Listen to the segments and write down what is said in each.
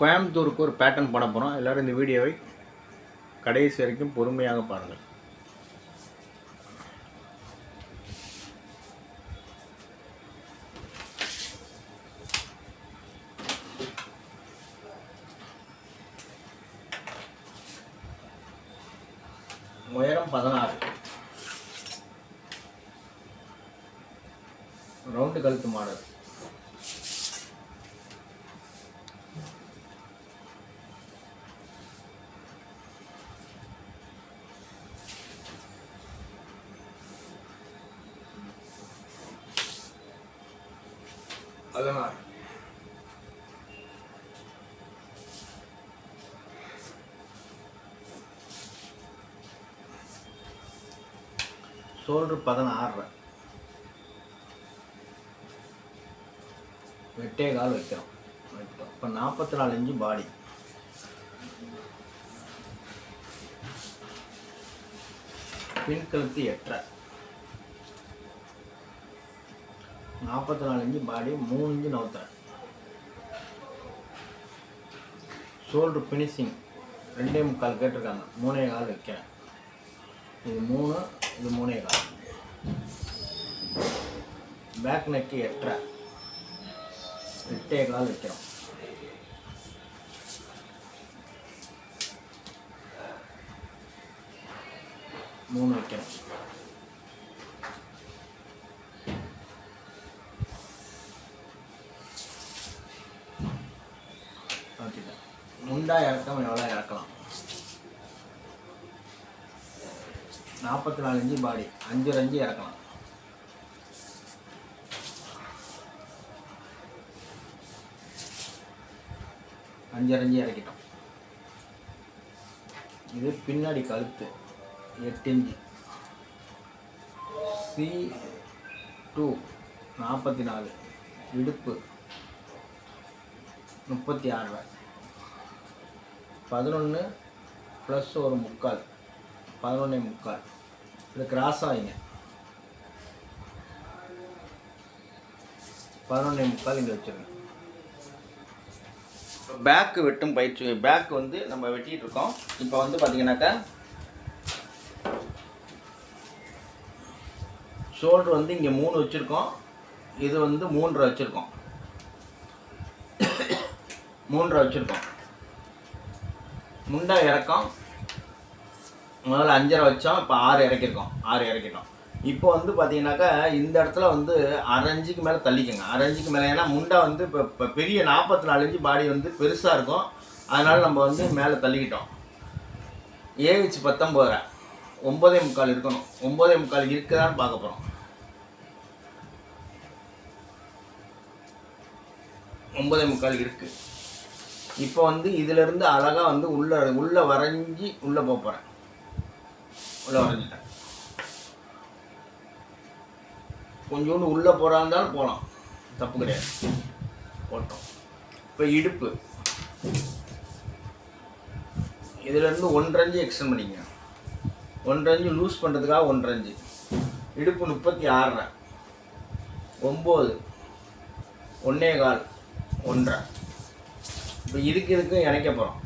கோயம்புத்தூருக்கு ஒரு பேட்டர்ன் பண்ண போகிறோம் எல்லோரும் இந்த வீடியோவை கடைசி வரைக்கும் பொறுமையாக பாருங்கள். உயரம் பதினாறு. ரவுண்டு கழுத்து மாடல். சோல்டர் பதினாறு வெட்டே கால் வைக்கிறோம். வைக்கிறோம். இப்போ நாற்பத்தி நாலு இன்ச்சு பாடி. பின்கழுத்து எட்டரை. நாற்பத்தி நாலு இன்ச்சு பாடி மூணு இன்ச்சு நவுத்துறேன் ஷோல்டர் ஃபினிஷிங் ரெண்டே முக்கால் கேட்டிருக்காங்க. மூணே கால் வைக்கிறேன். இது மூணு இது மூணே கால் பேக் நெக்கு எட்டரை. எட்டே கால் வைக்கிறோம். மூணு வைக்கிறோம். ஓகே முண்டா இறக்கம் எவ்வளோ இறக்கலாம். நாற்பத்தி நாலு இன்ச்சு பாடி அஞ்சு அஞ்சு இறக்கலாம். அஞ்சு அஞ்சு இறக்கிட்டோம். இது பின்னாடி கழுத்து. எட்டு இன்ச்சு. சி டூ நாற்பத்தி நாலு. இடுப்பு. முப்பத்தி ஆறு. பதினொன்று ப்ளஸ் ஒரு முக்கால். பதினொன்னே முக்கால். இது கிராஸ் ஆகிங்க பதினொன்னே முக்கால் இங்கே வச்சுருங்க. பேக்கு வெட்டும் பயிற்சி. பேக் வந்து நம்ம வெட்டிகிட்டு இருக்கோம். இப்போ வந்து பார்த்தீங்கன்னாக்கா ஷோல்டர் வந்து இங்கே மூணு வச்சுருக்கோம். இது வந்து மூன்றரை வச்சுருக்கோம். மூன்றரை வச்சுருக்கோம். முண்டா இறக்கம். முதல்ல அஞ்சரை வச்சோம் இப்போ ஆறு இறக்கிருக்கோம் ஆறு இறக்கிட்டோம். இப்போ வந்து பார்த்தீங்கன்னாக்கா இந்த இடத்துல வந்து அரைஞ்சுக்கு மேலே தள்ளிக்கோங்க. அரைஞ்சுக்கு மேலே ஏன்னா முண்டா வந்து இப்போ இப்போ பெரிய நாற்பத்தி நாலு இன்ச்சு பாடி வந்து பெருசாக இருக்கும். அதனால் நம்ம வந்து மேலே தள்ளிக்கிட்டோம். ஏஹெச் பத்தொம்போதரை. ஒம்பதே முக்கால் இருக்கணும். ஒம்பதே முக்கால் இருக்குதான்னு பார்க்க போகிறோம் ஒம்பதே முக்கால் இருக்குது இப்போ வந்து இதிலேருந்து அழகாக வந்து உள்ளே உள்ளே வரைஞ்சி உள்ளே போக போகிறேன் உள்ளே வரைஞ்சிட்டேன் கொஞ்சோண்டு உள்ளே போகிறா இருந்தாலும் போகலாம் தப்பு கிடையாது. போட்டோம். இப்போ இடுப்பு. இதிலேருந்து ஒன்றஞ்சு எக்ஸ்டன் பண்ணிக்கங்க. ஒன்றஞ்சு லூஸ் பண்ணுறதுக்காக ஒன்றஞ்சு. இடுப்பு முப்பத்தி ஆறரை. ஒம்பது. ஒன்னே கால். ஒன்றரை. இப்போ இதுக்கு இதுக்கும் இணைக்க போகிறோம்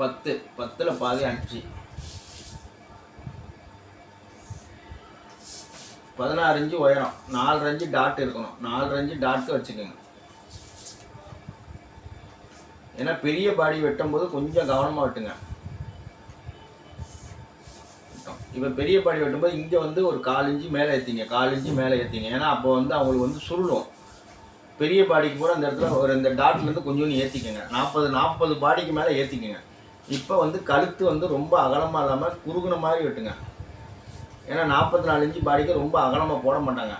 பத்து பத்தில் பாதி அஞ்சு. பதினாறு இஞ்சு உயரம். நாலு அஞ்சு டாட் இருக்கணும். நாலு அஞ்சு டாட்டு வச்சுக்கோங்க. ஏன்னா பெரிய பாடி வெட்டும் போது கொஞ்சம் கவனமாக வெட்டுங்க. இப்போ பெரிய பாடி வெட்டும்போது இங்கே வந்து ஒரு கால் இஞ்சி மேலே ஏற்றிங்க கால் இஞ்சி மேலே ஏற்றிங்க ஏன்னா அப்போ வந்து அவங்களுக்கு வந்து சுருளும். பெரிய பாடிக்கு கூட அந்த இடத்துல ஒரு இந்த டாட்லேருந்து கொஞ்சோண்டு ஏற்றிக்கங்க நாற்பது நாற்பது பாடிக்கு மேலே ஏற்றிக்கங்க இப்போ வந்து கழுத்து வந்து ரொம்ப அகலமாக இல்லாமல் குறுகுன மாதிரி வெட்டுங்க. ஏன்னா நாற்பத்தி நாலு இன்ச்சு பாடிக்கு ரொம்ப அகலமாக போட மாட்டாங்க.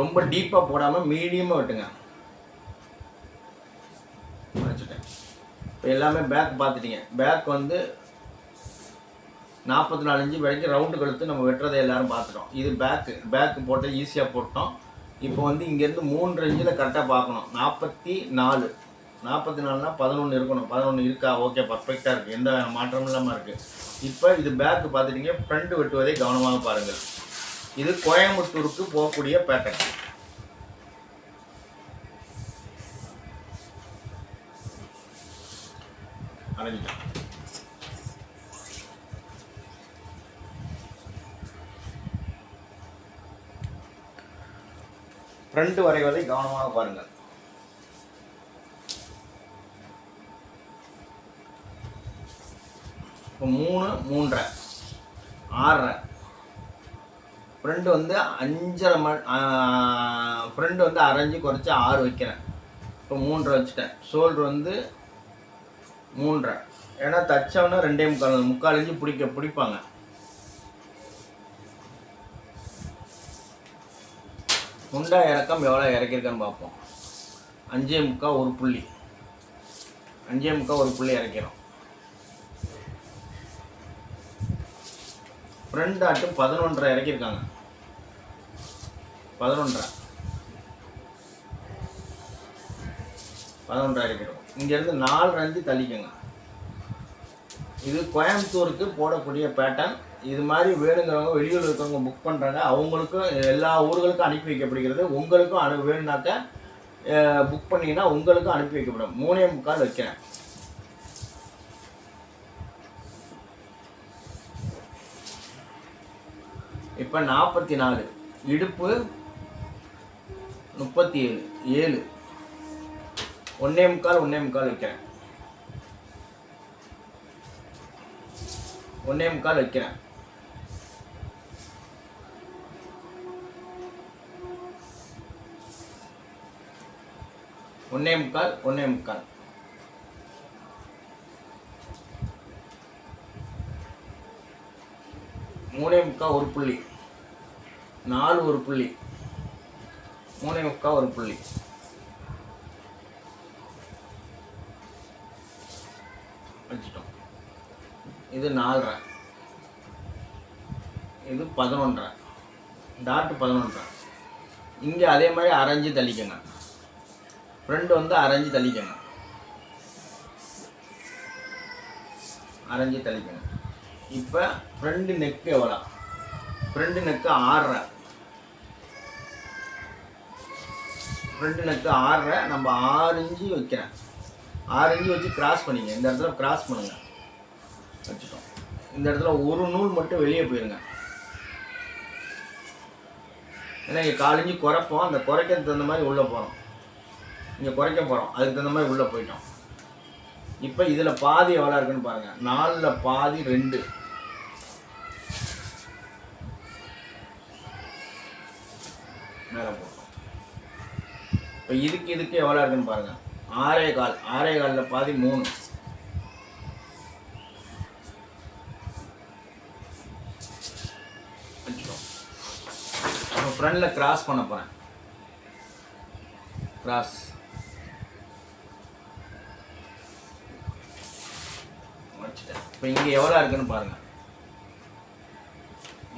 ரொம்ப டீப்பாக போடாமல் மீடியமாக வெட்டுங்க. வச்சுட்டேன் இப்போ இப்போ எல்லாமே பேக் பார்த்துட்டீங்க பேக் வந்து நாற்பத்தி நாலு இன்ச்சு வரைக்கும் ரவுண்டு கழுத்து நம்ம வெட்டுறதை எல்லாரும் பார்த்துட்டோம். இது பேக்கு பேக்கு போட்டு ஈஸியாக போட்டோம். இப்போ வந்து இங்கேருந்து மூன்று இன்ச்சில் கரெக்டாக பார்க்கணும். நாற்பத்தி நாலு. நாற்பத்தி நாலுனா பதினொன்று இருக்கணும். பதினொன்று இருக்கா? ஓகே பர்ஃபெக்டாக இருக்குது எந்த மாற்றமும் இல்லாமல் இருக்குது இப்போ இது பேக்கு பார்த்துட்டீங்க. ஃப்ரண்ட் வெட்டுவதை கவனமாக பாருங்கள். இது கோயம்புத்தூருக்கு போகக்கூடிய பேட்டர்ன் அடைஞ்சிட்டோம் ஃப்ரண்ட் வரைவதை கவனமாக பாருங்கள். இப்போ மூணு மூன்றரை ஆறரை. ஃப்ரெண்டு வந்து அஞ்சரை மண் ஃப்ரெண்டு வந்து அரைஞ்சி குறைச்சி ஆறு வைக்கிறேன். இப்போ மூன்றரை வச்சுட்டேன். ஷோல்டர் வந்து மூன்றரை. ஏன்னா தச்சவனா ரெண்டே முக்கால் முக்கால் இஞ்சி பிடிக்க பிடிப்பாங்க. முண்டா இறக்கம் எவ்வளோ இறக்கியிருக்கான்னு பார்ப்போம். அஞ்சே முக்கால் ஒரு புள்ளி. அஞ்சே முக்கால் ஒரு புள்ளி இறக்கிறோம். ஃப்ரண்ட் ஆட்டு பதினொன்றரை இறக்கியிருக்காங்க. பதினொன்றரை. பதினொன்றரை இறக்கிறோம். இங்கேருந்து நாலு ரஞ்சி தள்ளிக்கோங்க. இது கோயம்புத்தூருக்கு போடக்கூடிய பேட்டர்ன் இது மாதிரி வேணுங்கிறவங்க வெளியூர் இருக்கவங்க புக் பண்ணுறாங்க அவங்களுக்கும் எல்லா ஊர்களுக்கும் அனுப்பி வைக்கப்படுகிறது. உங்களுக்கும் அனு வேணுனாக்க புக் பண்ணிங்கன்னா உங்களுக்கும் அனுப்பி வைக்கப்படும். மூணே முக்கால் வைக்கிறேன். இப்போ நாற்பத்தி நாலு இடுப்பு முப்பத்தி ஏழு. ஏழு ஒன்னே முக்கால் ஒன்னே முக்கால் வைக்கிறேன். ஒன்னே முக்கால் வைக்கிறேன். ஒன்னே முக்கால் ஒன்னே முக்கால். மூணே முக்கால் ஒரு புள்ளி. நாலு ஒரு புள்ளி. மூணே முக்கால் ஒரு புள்ளி. வச்சுட்டோம் இது நாலரை. இது பதினொன்றரை. டாட்டு பதினொன்றரை. இங்கே அதே மாதிரி அரைஞ்சு தள்ளிக்கங்க. ஃப்ரெண்டு வந்து அரைஞ்சு தள்ளிக்கங்க அரைஞ்சு தள்ளிக்கங்க இப்போ ஃப்ரெண்டு நெக்கு எவ்வளோ ஃப்ரெண்டு நெக்கு ஆறரை. ஃப்ரெண்டு நெக்கு ஆறரை நம்ம ஆறு இன்ச்சு வைக்கிறேன். ஆறு இன்ச்சு வச்சு கிராஸ் பண்ணிங்க. இந்த இடத்துல கிராஸ் பண்ணுங்க. வச்சுட்டோம் இந்த இடத்துல ஒரு நூல் மட்டும் வெளியே போயிருங்க. ஏன்னா இங்கே காலிஞ்சி குறைப்போம். அந்த குறைக்கிறதுக்கு தகுந்த மாதிரி உள்ளே போகிறோம் இங்கே குறைக்க போகிறோம் அதுக்கு தகுந்த மாதிரி உள்ளே போயிட்டோம். இப்போ இதில் பாதி எவ்வளோ இருக்குன்னு பாருங்கள் நாலில் பாதி ரெண்டு. மேலே போட்டோம். இப்போ இதுக்கு இதுக்கு எவ்வளோ இருக்குன்னு பாருங்கள் ஆறே கால். ஆறே காலில் பாதி மூணு. ஃப்ரண்டில் கிராஸ் பண்ண போகிறேன் கிராஸ் இப்போ இங்கே எவ்வளோ இருக்குன்னு பாருங்கள்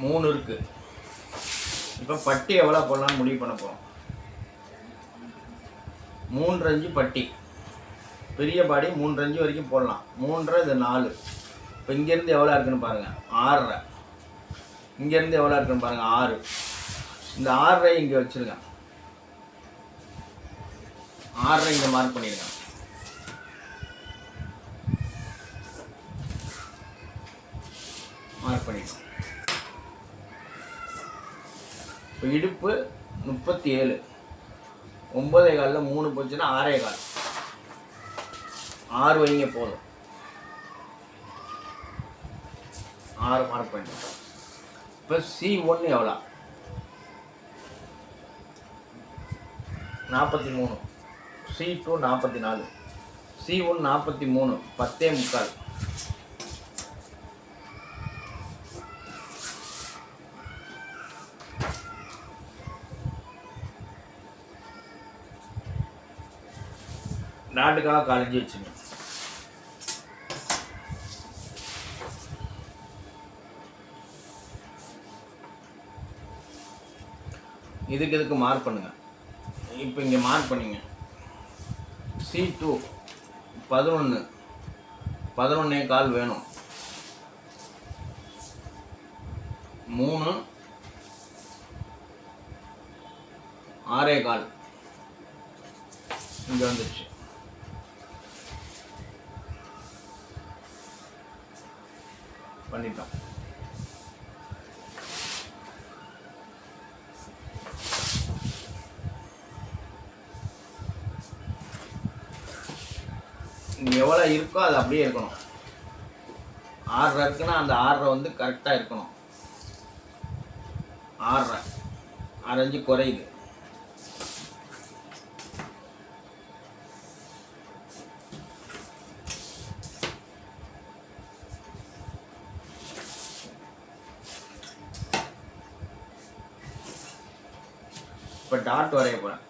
மூணு இருக்கு. இப்போ பட்டி எவ்வளோ போடலாம்னு முடிவு பண்ண போகிறோம் மூன்றஞ்சு பட்டி. பெரிய பாடி மூன்றஞ்சு வரைக்கும் போடலாம். மூன்றரை இது நாலு. இப்போ இங்கேருந்து எவ்வளோ இருக்குன்னு பாருங்கள் ஆறரை. இங்கேருந்து எவ்வளோ இருக்குன்னு பாருங்கள் ஆறு. இந்த ஆறரை இங்கே வச்சுருங்க. ஆறரை இங்கே மார்க் பண்ணியிருக்கேன் இப்போ இடுப்பு முப்பத்தி ஏழு ஒம்பதே காலில் மூணு போச்சுன்னா ஆறே கால். ஆறு வைங்க போதும். ஆறு மார்க் பண்ணிட்டோம். இப்போ சி ஒன்று எவ்வளோ? நாற்பத்தி மூணு. சி டூ நாற்பத்தி நாலு. சி ஒன் நாற்பத்தி மூணு. பத்தே முக்கால். சால்ட்டுக்காக கலைஞ்சி வச்சுக்கணும். இதுக்கு இதுக்கு மார்க் பண்ணுங்க. இப்போ இங்கே மார்க் பண்ணிங்க. சி டூ பதினொன்று பதினொன்னே கால் வேணும். மூணு ஆறே கால். இங்கே வந்துடுச்சு பண்ணிட்டோம். எவ்வளோ இருக்கோ அது அப்படியே இருக்கணும். ஆறரை இருக்குன்னா அந்த ஆறரை வந்து கரெக்டாக இருக்கணும். ஆறரை. அரைஞ்சு குறையுது. ஒரு டாட் வரைய போகிறேன்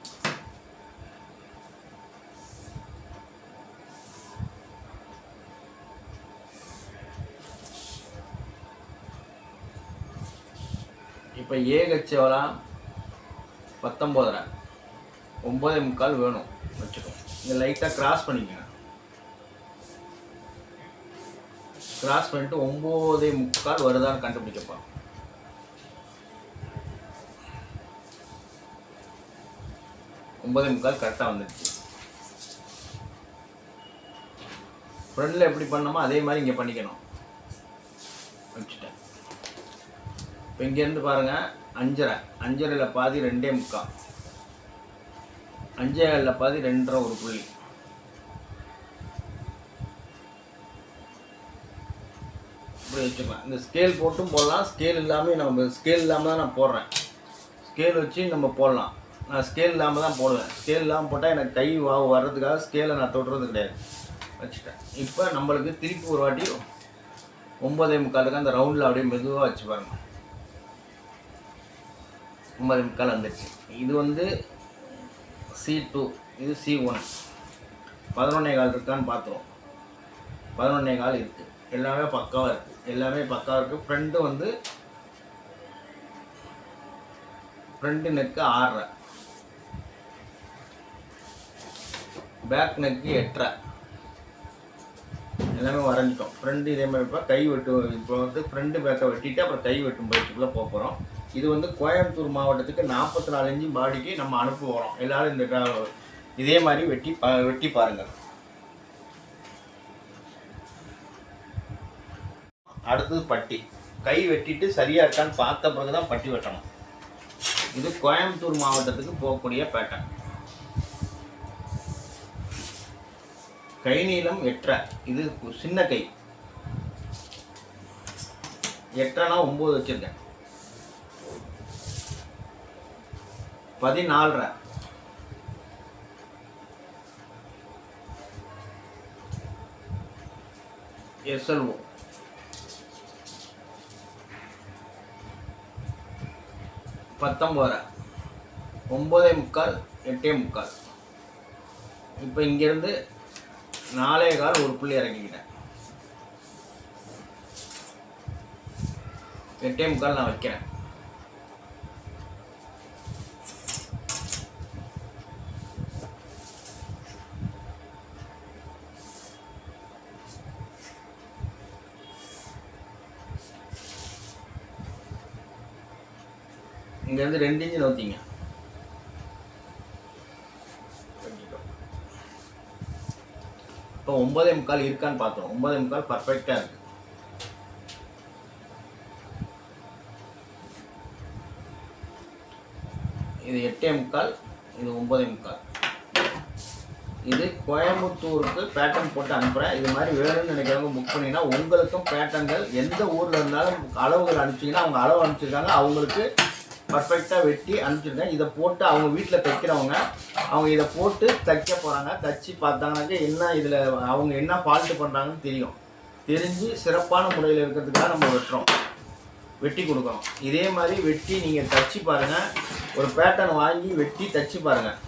இப்போ ஏ கட்சியெல்லாம் பத்தொம்போதரை ஒம்பதே முக்கால் வேணும். வச்சுக்கோ. இங்கே லைட்டாக கிராஸ் பண்ணிக்கங்க. கிராஸ் பண்ணிட்டு ஒம்போதே முக்கால் வருதான்னு கண்டுபிடிக்கப்பா ஒன்பதே முக்கால் கரெக்டாக வந்துடுச்சு. ஃப்ரண்டில் எப்படி பண்ணோமோ அதே மாதிரி இங்கே பண்ணிக்கணும். வச்சுட்டேன். இப்போ இங்கேருந்து பாருங்கள் அஞ்சரை. அஞ்சரையில் பாதி ரெண்டே முக்கால். அஞ்சேகாலில் பாதி ரெண்டரை ஒரு புள்ளி. இப்படி வச்சுக்கலாம். இந்த ஸ்கேல் போட்டும் போடலாம். ஸ்கேல் இல்லாமல் நம்ம ஸ்கேல் இல்லாமல் தான் நான் போடுறேன். ஸ்கேல் வச்சு நம்ம போடலாம். நான் ஸ்கேல் இல்லாமல் தான் போடுவேன். ஸ்கேல் இல்லாமல் போட்டால் எனக்கு கை வா வர்றதுக்காக ஸ்கேலை நான் தொடுறது கிடையாது. வச்சுட்டேன். இப்போ நம்மளுக்கு திருப்பி ஒரு வாட்டி ஒம்பதே முக்காலுக்கு அந்த ரவுண்டில் அப்படியே மெதுவாக வச்சு பாருங்க. ஒம்பதே முக்கால் வந்துடுச்சு இது வந்து சி டூ இது சி ஒன் பதினொன்னே கால் இருக்கான்னு பார்த்தோம் பதினொன்னே கால் இருக்குது எல்லாமே பக்காவாக இருக்குது எல்லாமே பக்காவாக இருக்குது ஃப்ரெண்டு வந்து ஃப்ரெண்டு நெக்கு ஆடுறேன் பேக் நெக்கு எட்டரை. எல்லாமே வரைஞ்சிட்டோம். ஃப்ரெண்டு இதே மாதிரி இப்போ கை வெட்டு இப்போ வந்து ஃப்ரெண்டு பேக்கை வெட்டிட்டு அப்புறம் கை வெட்டும் பயிற்சிக்குள்ளே போக போகிறோம் இது வந்து கோயம்புத்தூர் மாவட்டத்துக்கு நாற்பத்தி நாலு இன்ச்சு பாடிக்கு நம்ம அனுப்ப போகிறோம் எல்லோரும் இந்த இதே மாதிரி வெட்டி பா வெட்டி பாருங்கள் அடுத்தது பட்டி. கை வெட்டிட்டு சரியாக இருக்கான்னு பார்த்த பிறகு தான் பட்டி வெட்டணும். இது கோயம்புத்தூர் மாவட்டத்துக்கு போகக்கூடிய பேட்டர்ன் கை நீளம் எட்டரை. இது சின்ன கை. எட்டரைனா ஒம்பது வச்சிருக்கேன். பதினாலரை. எஸ்எல்ஓ பத்தொம்போதரை. ஒம்பதே முக்கால் எட்டே முக்கால். இப்போ இங்கேருந்து நாலே கால் ஒரு புள்ளி இறக்கிக்கிட்டேன் எட்டே முக்கால் நான் வைக்கிறேன். இங்கேருந்து ரெண்டு இன்ச்சு நோத்திங்க இப்போ ஒன்பதே முக்கால் இருக்கான்னு பார்த்தோம். ஒன்பதே முக்கால் பர்ஃபெக்டாக இருக்கு. இது எட்டே முக்கால் இது ஒன்பதே முக்கால். இது கோயம்புத்தூருக்கு பேட்டர்ன் போட்டு அனுப்புகிறேன் இது மாதிரி வேணும்னு நினைக்கிறவங்க புக் பண்ணிங்கன்னா உங்களுக்கும் பேட்டர்ன்கள் எந்த ஊரில் இருந்தாலும் அளவுகள் அனுப்பிச்சிங்கன்னா அவங்க அளவு அனுப்பிச்சிருக்காங்க. அவங்களுக்கு பர்ஃபெக்டாக வெட்டி அனுப்பிச்சிருக்கேன் இதை போட்டு அவங்க வீட்டில் தைக்கிறவங்க அவங்க இதை போட்டு தைக்க போகிறாங்க தைச்சி பார்த்தாங்கனாக்கா என்ன இதில் அவங்க என்ன ஃபால்ட்டு பண்ணுறாங்கன்னு தெரியும். தெரிஞ்சு சிறப்பான முறையில் இருக்கிறதுக்காக நம்ம வெட்டுறோம். வெட்டி கொடுக்குறோம் இதே மாதிரி வெட்டி நீங்கள் தச்சு பாருங்கள் ஒரு பேட்டர்ன் வாங்கி வெட்டி தச்சு பாருங்கள்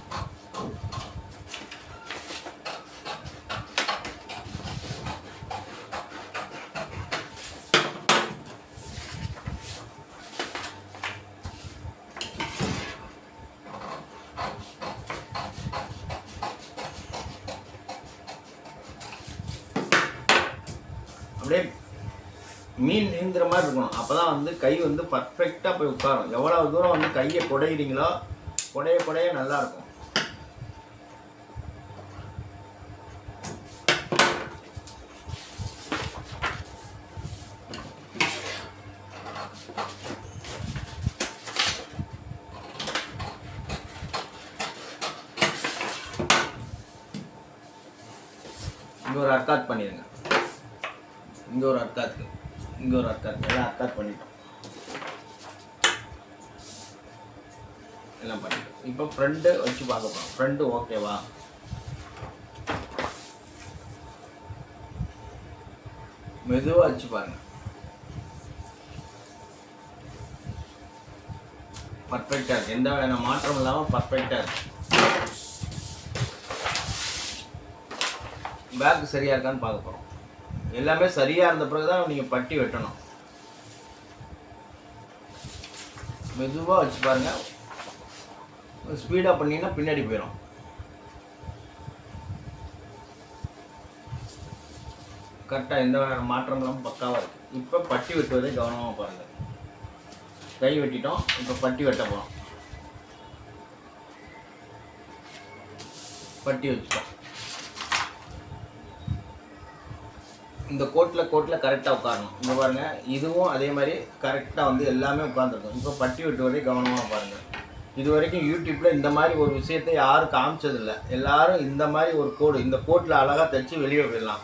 அப்படியே மீன் நீந்துற மாதிரி இருக்கணும். அப்போ தான் வந்து கை வந்து பர்ஃபெக்டாக போய் உட்காரும். எவ்வளோ தூரம் வந்து கையை குடையிறீங்களோ குடைய குடைய நல்லாயிருக்கும் எல்லாம் பண்ணிக்கலாம் இப்போ ஃப்ரெண்டு வச்சு பார்க்க போகிறோம் ஃப்ரெண்டு ஓகேவா மெதுவாக வச்சு பாருங்க. பர்ஃபெக்டாக இருக்குது எந்த வகையான மாற்றம் இல்லாமல் பர்ஃபெக்டாக இருக்குது பேக் சரியாக இருக்கான்னு பார்க்க போகிறோம் எல்லாமே சரியாக இருந்த பிறகு தான் நீங்கள் பட்டி வெட்டணும். மெதுவாக வச்சு பாருங்க. ஸ்பீடாக பண்ணிங்கன்னா பின்னாடி போயிடும் கரெக்டாக எந்த வகையான மாற்றங்களும் பக்காவாக இருக்குது இப்போ பட்டி வெட்டுவதை கவனமாக பாருங்கள் கை வெட்டிட்டோம் இப்போ பட்டி வெட்ட போகிறோம் பட்டி வச்சுட்டோம். இந்த கோட்டில் கோட்டில் கரெக்டாக உட்காரணும். இங்கே பாருங்கள் இதுவும் அதே மாதிரி கரெக்டாக வந்து எல்லாமே உட்காந்துருக்கும் இப்போ பட்டி வெட்டுவதை கவனமாக பாருங்கள் இது வரைக்கும் யூடியூப்பில் இந்த மாதிரி ஒரு விஷயத்தை யாரும் காமிச்சதில்லை. எல்லாரும் இந்த மாதிரி ஒரு கோடு இந்த கோட்டில் அழகாக தைச்சி வெளியே போயிடலாம்.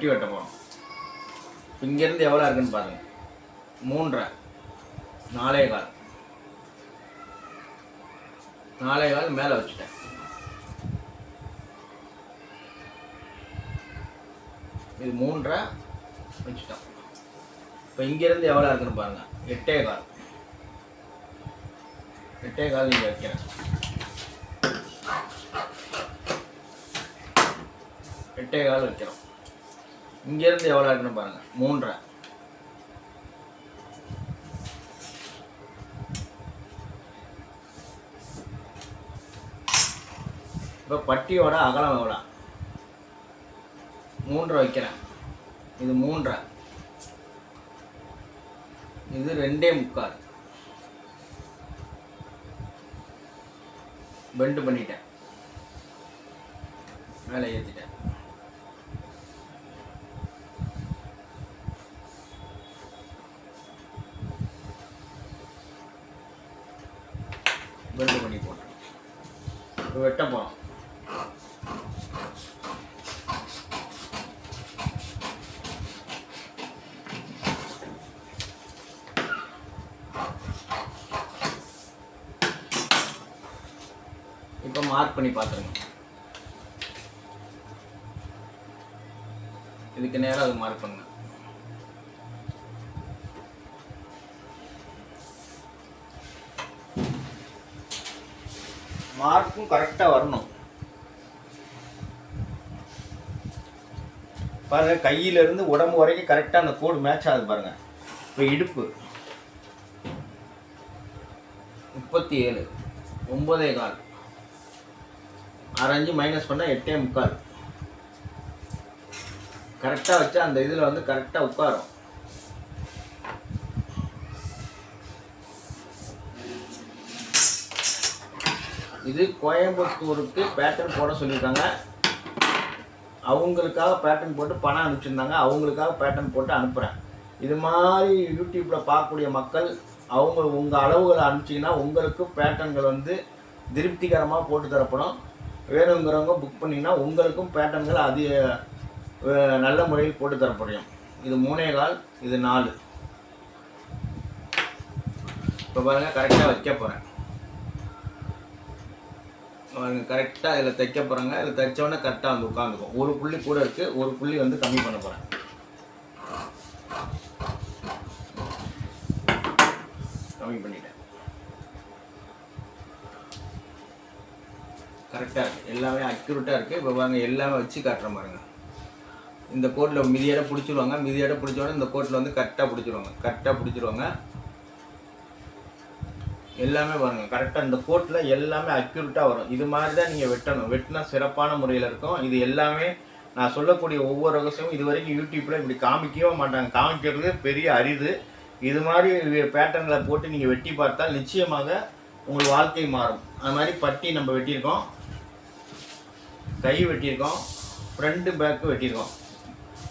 வட்டி வெட்ட போகிறோம் இங்கேருந்து எவ்வளோ இருக்குன்னு பாருங்கள் மூன்றரை. நாலே கால். நாலே கால் மேலே வச்சுட்டேன். இது மூன்றரை வச்சுட்டோம். இப்போ இங்கேருந்து எவ்வளோ இருக்குன்னு பாருங்கள் எட்டே கால். எட்டே கால் இங்கே வைக்கிறேன். எட்டே கால் வைக்கிறோம். இங்கேருந்து எவ்வளோ இருக்குன்னு பாருங்கள் மூன்றரை. இப்போ பட்டியோட அகலம் எவ்வளோ மூன்றரை வைக்கிறேன். இது மூன்றரை. இது ரெண்டே முக்கால். பெண்டு பண்ணிட்டேன். மேலே ஏற்றிட்டேன் மார்க் பண்ணி பார்த்துருங்க. இதுக்கு நேரம் அது மார்க் பண்ணுங்க. மார்க்கும் கரெக்டாக வரணும். பாருங்க கையில இருந்து உடம்பு வரைக்கும் கரெக்டாக அந்த கோடு மேட்ச் ஆகுது பாருங்க. இப்போ இடுப்பு. முப்பத்தி ஏழு. ஒன்பதே கால். அரைஞ்சு மைனஸ் பண்ணால் எட்டே முக்கால். கரெக்டாக வச்சா அந்த இதில் வந்து கரெக்டாக உட்காரும். இது கோயம்புத்தூருக்கு பேட்டர்ன் போட சொல்லியிருக்காங்க. அவங்களுக்காக பேட்டர்ன் போட்டு பணம் அனுப்பிச்சிருந்தாங்க. அவங்களுக்காக பேட்டர்ன் போட்டு அனுப்புகிறேன் இது மாதிரி யூடியூப்பில் பார்க்கக்கூடிய மக்கள் அவங்க உங்கள் அளவுகளை அனுப்பிச்சிங்கன்னா உங்களுக்கு பேட்டர்ன்கள் வந்து திருப்திகரமாக போட்டு தரப்படும். வேணுங்கிறவங்க புக் பண்ணிங்கன்னா உங்களுக்கும் பேட்டர்ன்கள் அதிக நல்ல முறையில் போட்டு தரப்படும் இது மூணே கால் இது நாலு. இப்போ பாருங்கள் கரெக்டாக வைக்க போகிறேன் பாருங்கள் கரெக்டாக இதில் தைக்க போகிறாங்க இதில் தைச்சோடனே கரெக்டாக வந்து உட்காந்துக்கும். ஒரு புள்ளி கூட இருக்குது ஒரு புள்ளி வந்து கம்மி பண்ண போகிறேன் கம்மி பண்ணிட்டேன். கரெக்டாக இருக்குது எல்லாமே அக்யூரேட்டாக இருக்குது இப்போ பாருங்க எல்லாமே வச்சு காட்டுற பாருங்க. இந்த கோட்டில் மிதியோட பிடிச்சிருவாங்க. மிதியோட பிடிச்சோட இந்த கோட்டில் வந்து கரெக்டாக பிடிச்சிருவாங்க. கரெக்டாக பிடிச்சிருவாங்க. எல்லாமே வருங்க கரெக்டாக இந்த கோட்டில் எல்லாமே அக்யூரேட்டாக வரும். இது மாதிரி தான் நீங்கள் வெட்டணும். வெட்டினா சிறப்பான முறையில் இருக்கும். இது எல்லாமே நான் சொல்லக்கூடிய ஒவ்வொரு ரகசியமும் இது வரைக்கும் யூடியூப்பில் இப்படி காமிக்கவே மாட்டாங்க. காமிக்கிறது பெரிய அரிது. இது மாதிரி பேட்டர்னில் போட்டு நீங்கள் வெட்டி பார்த்தால் நிச்சயமாக உங்கள் வாழ்க்கை மாறும். அது மாதிரி பட்டி நம்ம வெட்டியிருக்கோம். கை வெட்டியிருக்கோம் ஃப்ரண்ட்டு பேக்கு வெட்டியிருக்கோம்.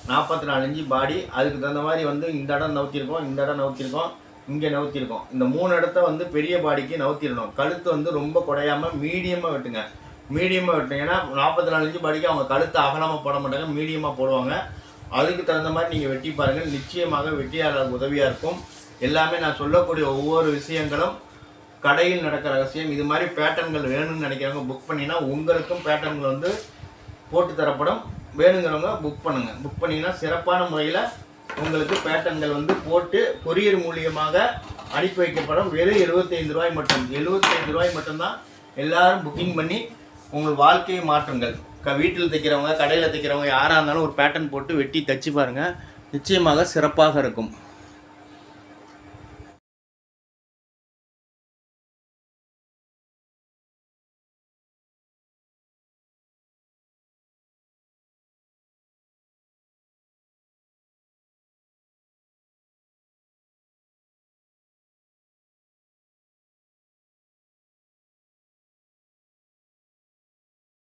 நாற்பத்தி நாலு இன்ச்சு பாடி அதுக்கு தகுந்த மாதிரி வந்து இந்த இடம் நவுத்திருக்கோம் இந்த இடம் நவுத்திருக்கோம் இங்கே நவுத்திருக்கோம் இந்த மூணு இடத்த வந்து பெரிய பாடிக்கு நவுத்திடணும். கழுத்து வந்து ரொம்ப குறையாம மீடியமாக வெட்டுங்க. மீடியமாக வெட்டினீங்கன்னா நாற்பத்தி நாலு இன்ச்சு பாடிக்கு அவங்க கழுத்து அகலமாக போட மாட்டாங்க மீடியமாக போடுவாங்க. அதுக்கு தகுந்த மாதிரி நீங்கள் வெட்டி பாருங்கள் நிச்சயமாக வெட்டியாளர் உதவியாக இருக்கும். எல்லாமே நான் சொல்லக்கூடிய ஒவ்வொரு விஷயங்களும் கடையில் நடக்கிற ரகசியம் இது மாதிரி பேட்டர்ன்கள் வேணும்னு நினைக்கிறவங்க புக் பண்ணினா உங்களுக்கும் பேட்டர்ன்கள் வந்து போட்டு தரப்படும். வேணுங்கிறவங்க புக் பண்ணுங்கள் புக் பண்ணிங்கன்னா சிறப்பான முறையில் உங்களுக்கு பேட்டர்ன்கள் வந்து போட்டு கொரியர் மூலியமாக அனுப்பி வைக்கப்படும். வெறும் 75 ரூபாய் மட்டும். 75 ரூபாய் மட்டும்தான் எல்லாரும் புக்கிங் பண்ணி உங்கள் வாழ்க்கையை மாற்றுங்கள். க வீட்டில் தைக்கிறவங்க கடையில் தைக்கிறவங்க யாராக இருந்தாலும் ஒரு பேட்டர்ன் போட்டு வெட்டி தச்சு பாருங்கள் நிச்சயமாக சிறப்பாக இருக்கும்.